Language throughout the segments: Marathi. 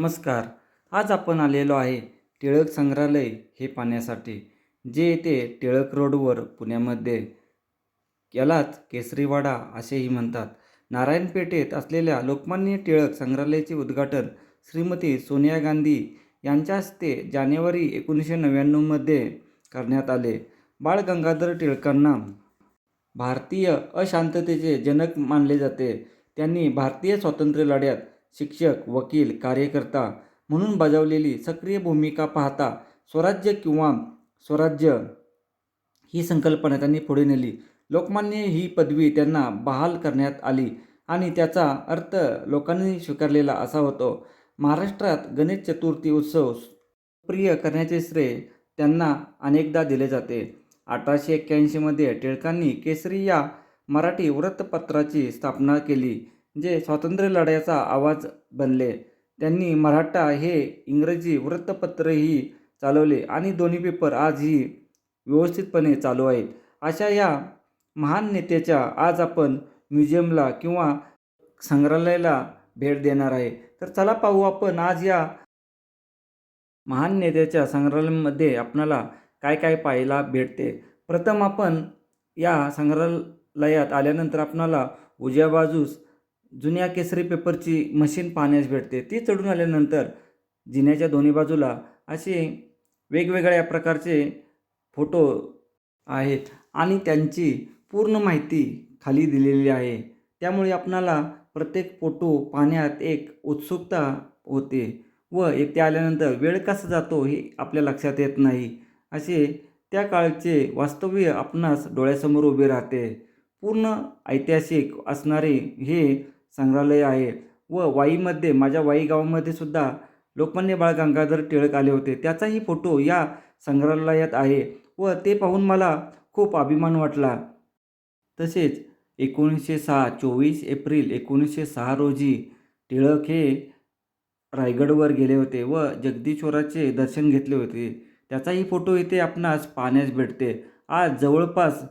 नमस्कार. आज आपण आलेलो आहे टिळक संग्रहालय हे पाहण्यासाठी जे येथे टिळक रोडवर पुण्यामध्ये यालाच केसरीवाडा असेही म्हणतात. नारायणपेठेत असलेल्या लोकमान्य टिळक संग्रहालयाचे उद्घाटन श्रीमती सोनिया गांधी यांच्या हस्ते जानेवारी एकोणीसशे नव्याण्णवमध्ये करण्यात आले. बाळ गंगाधर टिळकांना भारतीय अशांततेचे जनक मानले जाते. त्यांनी भारतीय स्वातंत्र्य लढ्यात शिक्षक वकील कार्यकर्ता म्हणून बजावलेली सक्रिय भूमिका पाहता स्वराज्य किंवा स्वराज्य ही संकल्पना त्यांनी पुढे नेली. लोकमान्य ही पदवी त्यांना बहाल करण्यात आली आणि त्याचा अर्थ लोकांनी स्वीकारलेला असा होतो. महाराष्ट्रात गणेश चतुर्थी उत्सव प्रिय करण्याचे श्रेय त्यांना अनेकदा दिले जाते. अठराशे एक्क्याऐंशीमध्ये टिळकांनी केसरी या मराठी वृत्तपत्राची स्थापना केली. जे स्वातंत्र्य लढ्याचा आवाज बनले. त्यांनी मराठा हे इंग्रजी वृत्तपत्रही चालवले आणि दोन्ही पेपर आजही व्यवस्थितपणे चालू आहेत. अशा या महान नेत्याच्या आज आपण म्युझियमला किंवा संग्रहालयाला भेट देणार आहे. तर चला पाहू आपण आज या महान नेत्याच्या संग्रहालयामध्ये आपणाला काय काय पाहायला भेटते. प्रथम आपण या संग्रहालयात आल्यानंतर आपणाला उजव्या बाजूस जुन्या केसरी पेपरची मशीन पाहण्यास भेटते. ती चढून आल्यानंतर जिन्याच्या दोन्ही बाजूला असे वेगवेगळ्या प्रकारचे फोटो आहेत आणि त्यांची पूर्ण माहिती खाली दिलेली आहे. त्यामुळे आपणाला प्रत्येक फोटो पाहण्यात एक उत्सुकता होते व येथे आल्यानंतर वेळ कसा जातो हे आपल्या लक्षात येत नाही. असे त्या काळचे वास्तव्य आपणास डोळ्यासमोर उभे राहते. पूर्ण ऐतिहासिक असणारे हे संग्रहालय आहे व वाईमध्ये माझ्या वाई गावामध्ये सुद्धा लोकमान्य बाळ गंगाधर टिळक आले होते. त्याचाही फोटो या संग्रहालयात आहे व ते पाहून मला खूप अभिमान वाटला. तसेच एकोणीसशे सहा चोवीस एप्रिल एकोणीसशे सहा रोजी टिळक हे रायगडवर गेले होते व जगदीश्वराचे दर्शन घेतले होते. त्याचाही फोटो इथे आपणास पाहण्यास भेटते. आज जवळपास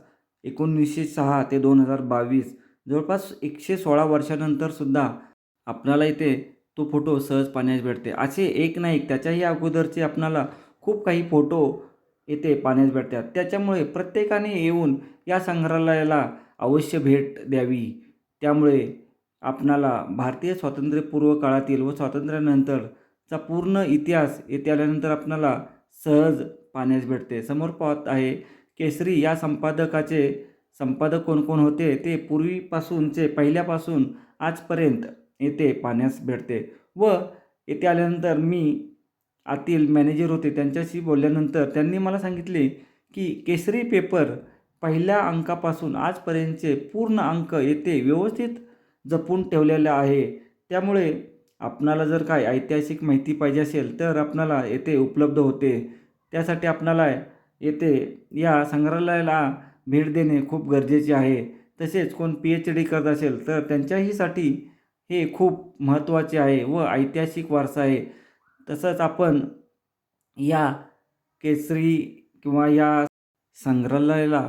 एकोणीसशे सहा ते दोन हजार बावीस जवळपास एकशे सोळा वर्षानंतर सुद्धा आपणाला इथे तो फोटो सहज पाहण्यास भेटते. असे एक नाही त्याच्याही अगोदरचे आपणाला खूप काही फोटो येथे पाहण्यास भेटतात. त्याच्यामुळे प्रत्येकाने येऊन या संग्रहालयाला अवश्य भेट द्यावी. त्यामुळे आपणाला भारतीय स्वातंत्र्यपूर्व काळातील व स्वातंत्र्यानंतरचा पूर्ण इतिहास येथे आल्यानंतर आपणाला सहज पाहण्यास भेटते. समोर पाहत आहे केसरी या संपादकाचे संपादक कोणकोण होते ते पूर्वीपासूनचे पहिल्यापासून आजपर्यंत येथे पाहण्यास भेटते व येथे आल्यानंतर मी आतील मॅनेजर होते. त्यांच्याशी बोलल्यानंतर त्यांनी मला सांगितले की केसरी पेपर पहिल्या अंकापासून आजपर्यंतचे पूर्ण अंक येथे व्यवस्थित जपून ठेवलेले आहे. त्यामुळे आपणाला जर काय ऐतिहासिक माहिती पाहिजे असेल तर आपणाला येथे उपलब्ध होते. त्यासाठी आपणाला येथे या संग्रहालयाला भेट देणे खूप गरजेचे आहे. तसेच कोण पी एच डी करत असेल तर त्यांच्याहीसाठी हे खूप महत्त्वाचे आहे व ऐतिहासिक वारसा आहे. तसंच आपण या केसरी किंवा या संग्रहालयाला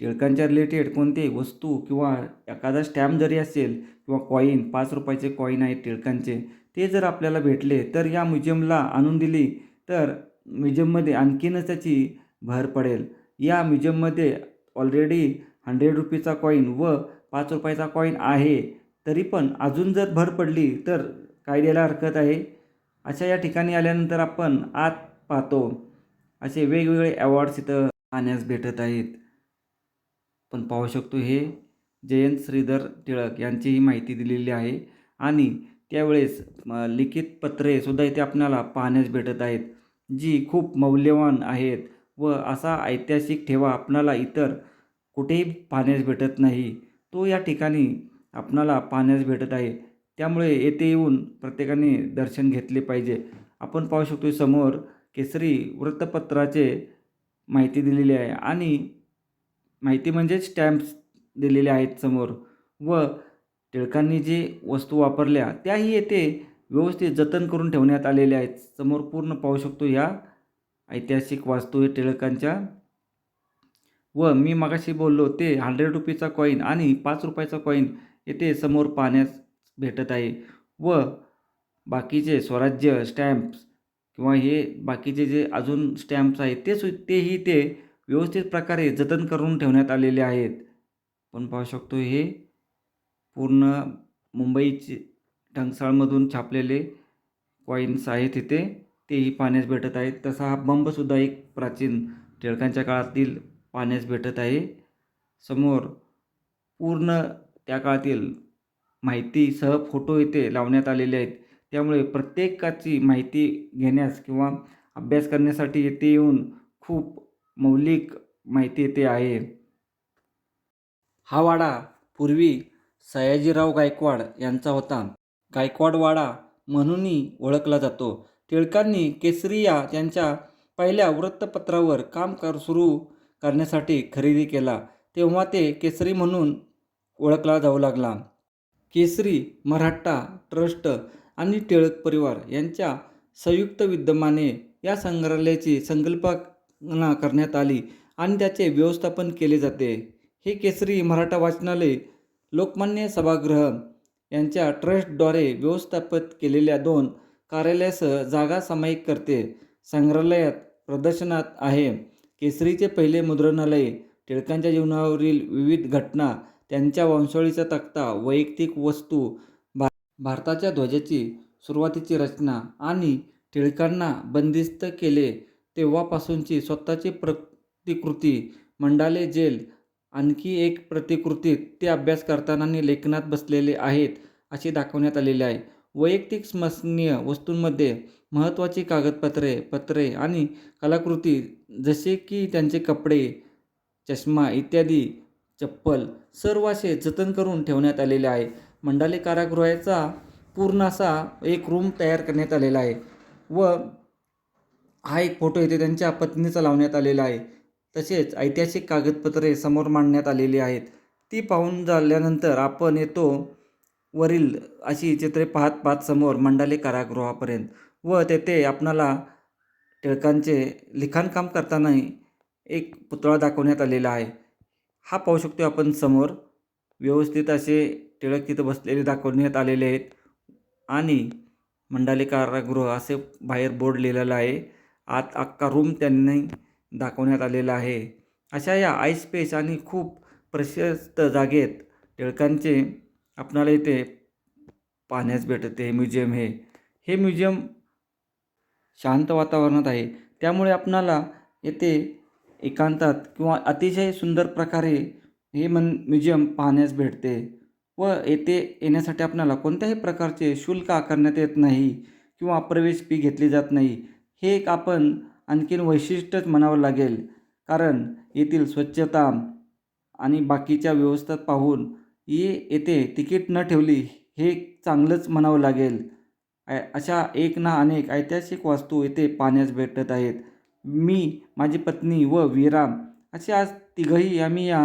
टिळकांच्या रिलेटेड कोणते वस्तू किंवा एखादा स्टॅम्प जरी असेल किंवा कॉईन पाच रुपयाचे कॉईन आहे टिळकांचे ते जर आपल्याला भेटले तर या म्युझियमला आणून दिली तर म्युझियममध्ये आणखीनच त्याची भर पडेल. या म्युझियममध्ये ऑलरेडी हंड्रेड रुपीचा कॉईन व पाच रुपयाचा कॉईन आहे तरी पण अजून जर भर पडली तर काय द्यायला हरकत आहे? अशा या ठिकाणी आल्यानंतर आपण आत पाहतो. असे वेगवेगळे अवॉर्ड्स इथं पाहण्यास भेटत आहेत. पण पाहू शकतो हे जयंत श्रीधर टिळक यांची ही माहिती दिलेली आहे आणि त्यावेळेस लिखित पत्रे सुद्धा इथे आपल्याला पाहण्यास भेटत आहेत जी खूप मौल्यवान आहेत व असा ऐतिहासिक ठेवा आपणाला इतर कुठेही पाहण्यास भेटत नाही. तो या ठिकाणी आपणाला पाहण्यास भेटत आहे. त्यामुळे येथे येऊन प्रत्येकाने दर्शन घेतले पाहिजे. आपण पाहू शकतो समोर केसरी वृत्तपत्राचे माहिती दिलेली आहे आणि माहिती म्हणजे स्टॅम्प्स दिलेले आहेत समोर व टिळकांनी जे वस्तू वापरल्या त्याही येथे व्यवस्थित जतन करून ठेवण्यात आलेल्या आहेत. समोर पूर्ण पाहू शकतो ह्या ऐतिहासिक वास्तू हे टिळकांच्या व मी मगाशी बोललो ते हंड्रेड रुपीचा कॉईन आणि पाच रुपयाचा कॉईन येथे समोर पाहण्यास भेटत आहे. व बाकीचे स्वराज्य स्टॅम्प्स किंवा हे बाकीचे जे अजून स्टॅम्प्स आहेत ते सु तेही ते व्यवस्थित प्रकारे जतन करून ठेवण्यात आलेले आहेत. आपण पाहू शकतो हे पूर्ण मुंबईचे ढंगसाळमधून छापलेले कॉईन्स आहेत इथे तेही पाहण्यास भेटत आहेत. तसा हा बंबसुद्धा एक प्राचीन टिळकांच्या काळातील पाहण्यास भेटत आहे. समोर पूर्ण त्या काळातील माहितीसह फोटो इथे लावण्यात आलेले आहेत. त्यामुळे प्रत्येकाची माहिती घेण्यास किंवा अभ्यास करण्यासाठी येथे येऊन खूप मौलिक माहिती येथे आहे. हा वाडा पूर्वी सयाजीराव गायकवाड यांचा होता. गायकवाड वाडा म्हणूनही ओळखला जातो. टिळकांनी केसरिया त्यांच्या पहिल्या वृत्तपत्रावर काम कर सुरू करण्यासाठी खरेदी केला तेव्हा ते केसरी म्हणून ओळखला जाऊ लागला. केसरी मराठा ट्रस्ट आणि टिळक परिवार यांच्या संयुक्त विद्यमाने या संग्रहालयाची संकल्पना करण्यात आली आणि त्याचे व्यवस्थापन केले जाते. हे केसरी मराठा वाचनालय लोकमान्य सभागृह यांच्या ट्रस्टद्वारे व्यवस्थापित केलेल्या दोन कार्यालयासह जागा सामायिक करते. संग्रहालयात प्रदर्शनात आहे. केसरीचे पहिले मुद्रणालय टिळकांच्या जीवनावरील विविध घटना त्यांच्या वंशावळीचा तक्ता वैयक्तिक वस्तू भा भारताच्या ध्वजाची सुरुवातीची रचना आणि टिळकांना बंदिस्त केले तेव्हापासूनची स्वतःची प्रतिकृती मंडाले जेल आणखी एक प्रतिकृतीत ते अभ्यास करताना आणि लेखनात बसलेले आहेत असे दाखवण्यात आलेले आहे. वैयक्तिक स्मरणीय वस्तूंमध्ये महत्त्वाची कागदपत्रे पत्रे आणि कलाकृती जसे की त्यांचे कपडे चष्मा इत्यादी चप्पल सर्व असे जतन करून ठेवण्यात आलेले आहे. मंडाले कारागृहाचा पूर्ण असा एक रूम तयार करण्यात आलेला आहे व हा एक फोटो येथे त्यांच्या पत्नीचा लावण्यात आलेला आहे. तसेच ऐतिहासिक कागदपत्रे समोर मांडण्यात आलेली आहेत. ती पाहून झाल्यानंतर आपण येतो वरील अशी चित्रे पाहत पाहत समोर मंडाले कारागृहापर्यंत. व तेथे आपणाला टिळकांचे लिखाणकाम करतानाही एक पुतळा दाखवण्यात आलेला आहे. हा पाहू शकतो आपण समोर व्यवस्थित असे टिळक तिथं बसलेले दाखवण्यात आलेले आहेत. आणि मंडाले कारागृह असे बाहेर बोर्ड लिहिलेला आहे. आत अख्खा रूम त्यांनी दाखवण्यात आलेला आहे. अशा या आय स्पेस आणि खूप प्रशस्त जागेत टिळकांचे आपणाला इथे पाहण्यास भेटते म्युझियम हे. हे म्युझियम शांत वातावरणात आहे. त्यामुळे आपणाला येथे एकांतात किंवा अतिशय सुंदर प्रकारे हे मन म्युझियम पाहण्यास भेटते व येथे येण्यासाठी आपणाला कोणत्याही प्रकारचे शुल्क आकारण्यात येत नाही किंवा प्रवेश फी घेतली जात नाही. हे एक आपण आणखीन वैशिष्ट्यच म्हणावं लागेल. कारण येथील स्वच्छता आणि बाकीच्या व्यवस्था पाहून येथे तिकीट न ठेवली हे चांगलंच म्हणावं लागेल. अशा एक ना अनेक ऐतिहासिक वास्तू येथे पाहण्यास भेटत आहेत. मी माझी पत्नी व विराम असे आज तिघंही आम्ही या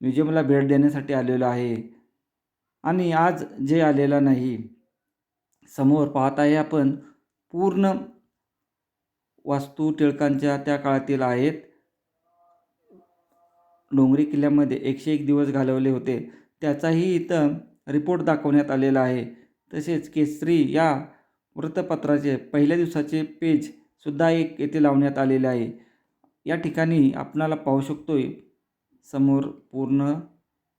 म्युझियमला भेट देण्यासाठी आलेलो आहे. आणि आज जे आलेला नाही. समोर पाहत आहे आपण पूर्ण वास्तू टिळकांच्या त्या काळातील आहेत. डोंगरी किल्ल्यामध्ये एकशे एक दिवस घालवले होते. त्याचाही इथं रिपोर्ट दाखवण्यात आलेला आहे. तसेच केसरी या वृत्तपत्राचे पहिल्या दिवसाचे पेजसुद्धा एक येथे लावण्यात आलेले आहे. या ठिकाणी आपणाला पाहू शकतोय समोर पूर्ण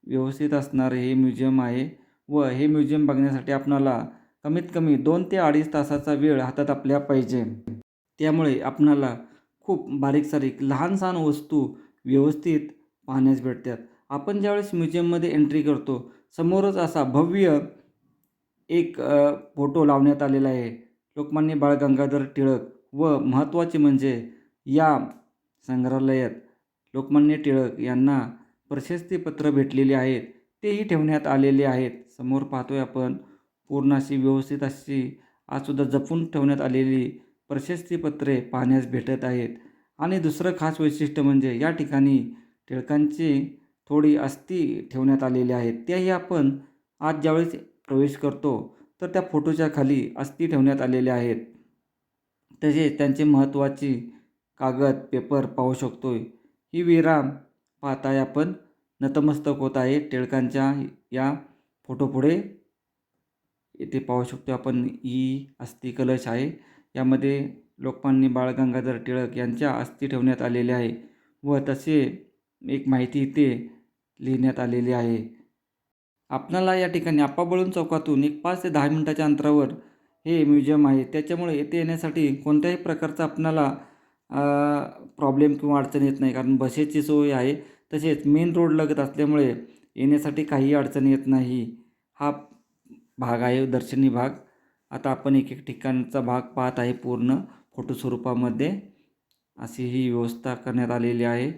व्यवस्थित असणारे हे म्युझियम आहे व हे म्युझियम बघण्यासाठी आपणाला कमीत कमी दोन ते अडीच तासाचा वेळ हातात आपल्या पाहिजे. त्यामुळे आपणाला खूप बारीक सारीक लहान सहान वस्तू व्यवस्थित पाहण्यास भेटतात. आपण ज्यावेळेस म्युझियममध्ये एंट्री करतो समोरच असा भव्य एक फोटो लावण्यात आलेला आहे. लोकमान्य बाळ गंगाधर टिळक व महत्त्वाचे म्हणजे या संग्रहालयात लोकमान्य टिळक यांना प्रशस्तीपत्र भेटलेली आहेत. तेही ठेवण्यात आलेले आहेत. समोर पाहतोय आपण पूर्ण अशी व्यवस्थित अशी आजसुद्धा जपून ठेवण्यात आलेली प्रशस्तीपत्रे पाहण्यास भेटत आहेत. आणि दुसरं खास वैशिष्ट्य म्हणजे या ठिकाणी टिळकांची थोडी अस्थी ठेवण्यात आलेली आहेत त्याही आपण आज ज्यावेळेस प्रवेश करतो तर त्या फोटोच्या खाली अस्थी ठेवण्यात आलेल्या आहेत. तसेच त्यांचे महत्त्वाची कागद पेपर पाहू शकतो ही विराम पाहताय आपण. नतमस्तक होत आहे टिळकांच्या या फोटोपुढे. येथे पाहू शकतो आपण ही अस्थि कलश आहे. यामध्ये लोकमान्य बाळ गंगाधर टिळक यांच्या अस्थी ठेवण्यात आलेल्या आहे. व तसे एक माहिती इथे लिहिण्यात आलेली आहे. आपणाला या ठिकाणी आप्पाबळून चौकातून एक पाच ते दहा मिनटाच्या अंतरावर हे म्युझियम आहे. त्याच्यामुळे येथे येण्यासाठी कोणत्याही प्रकारचा आपणाला प्रॉब्लेम किंवा अडचण येत नाही. कारण बसेची सोय आहे. तसेच मेन रोड लगत असल्यामुळे येण्यासाठी काही अडचण येत नाही. हा भाग आहे दर्शनी भाग. आता आपण एक एक ठिकाणचा भाग पाहत आहे पूर्ण फोटो स्वरूपामध्ये. अशी ही व्यवस्था करण्यात आलेली आहे.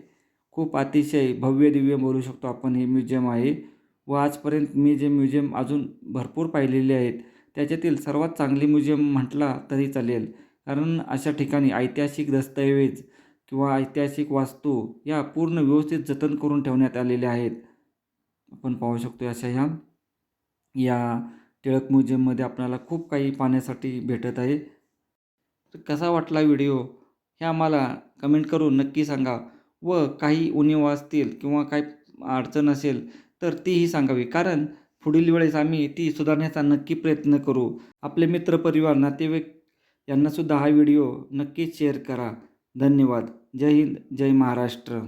खूप अतिशय भव्य दिव्य बोलू शकतो आपण हे म्युझियम आहे व आजपर्यंत मी जे म्युझियम अजून भरपूर पाहिलेले आहेत त्याच्यातील सर्वात चांगली म्युझियम म्हटला तरी चालेल. कारण अशा ठिकाणी ऐतिहासिक दस्तऐवज किंवा ऐतिहासिक वास्तू या पूर्ण व्यवस्थित जतन करून ठेवण्यात आलेल्या आहेत. आपण पाहू शकतो अशा ह्या. या टिळक म्युझियममध्ये आपल्याला खूप काही पाहण्यासाठी भेटत आहे. तर कसा वाटला व्हिडिओ? हे आम्हाला कमेंट करून नक्की सांगा. व काही उणीव असतील किंवा काही अडचण असेल तर तीही सांगावी. कारण पुढील वेळेस आम्ही ती सुधारण्याचा नक्की प्रयत्न करू. आपले मित्रपरिवार नातेवाईक यांनासुद्धा हा व्हिडिओ नक्कीच शेअर करा. धन्यवाद. जय हिंद. जय महाराष्ट्र.